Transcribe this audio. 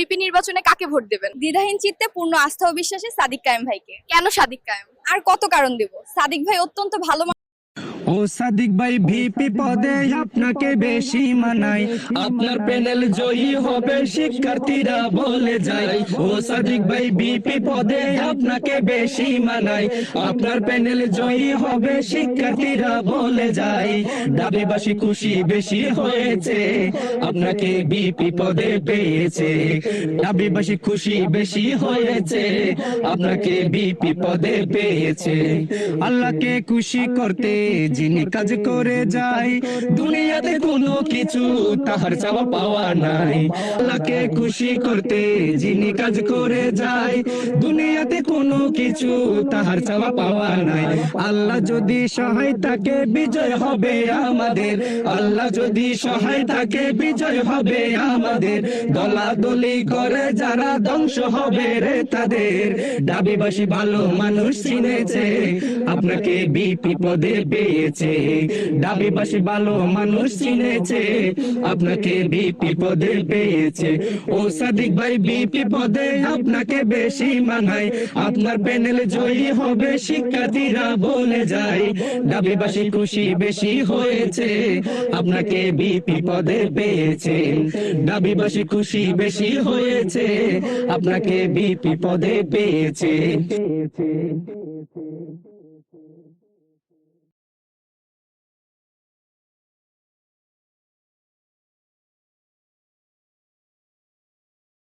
পিপি নির্বাচনে কাকে ভোট দেবেন? দ্বিধাহীন চিত্তে পূর্ণ আস্থা ও বিশ্বাসে সাদিক কায়েম ভাইকে। কেন সাদিক কায়েম? আর কত কারণ দেব? সাদিক ভাই অত্যন্ত ভালো। ও সাদিক ভাই ভিপি পদে আপনাকে বেশি মানাই। আপনার প্যানেল জয়ী হবে শিক্ষার্থীরা বলে যায়। ও সাদিক ভাই ভিপি পদে আপনাকে বেশি মানাই। আপনার প্যানেল জয়ী হবে শিক্ষার্থীরা বলে যায়। দাবিবাসী খুশি বেশি হয়েছে আপনাকে বিপি পদে পেয়েছে। দাবিবাসী খুশি বেশি হয়েছে আপনাকে বিপি পদে পেয়েছে। আল্লাহকে খুশি করতে যিনি কাজ করে যায়, দুনিয়াতে কোনো কিছু তাহার চাওয়া পাওয়া নাই। আল্লাহকে খুশি করতে যিনি কাজ করে যায়, দুনিয়াতে কোনো কিছু তাহার চাওয়া পাওয়া নাই। আল্লাহ যদি সহায় থাকে, বিজয় হবে আমাদের। আল্লাহ যদি সহায় থাকে, বিজয় হবে আমাদের। দলাদলি করে যারা ধ্বংস হবে রে তাদের। দাবিবাসী ভালো মানুষ চিনেছে, আপনাকে বিপদে বিপি পদে পেয়েছে দাবিবাসী ভালো মানুষ চিনেছে। আপনাকে বিপি পদে পেয়েছে। ও সাদিক ভাই বিপি পদে আপনাকে বেশি মানায়। আপনার প্যানেল জয়ী হবে, শিক্ষার্থীরা বলে যায়। দাবিবাসী খুশি বেশি হয়েছে। আপনাকে বিপি পদে পেয়েছে। দাবিবাসী খুশি বেশি হয়েছে। আপনাকে বিপি পদে পেয়েছে।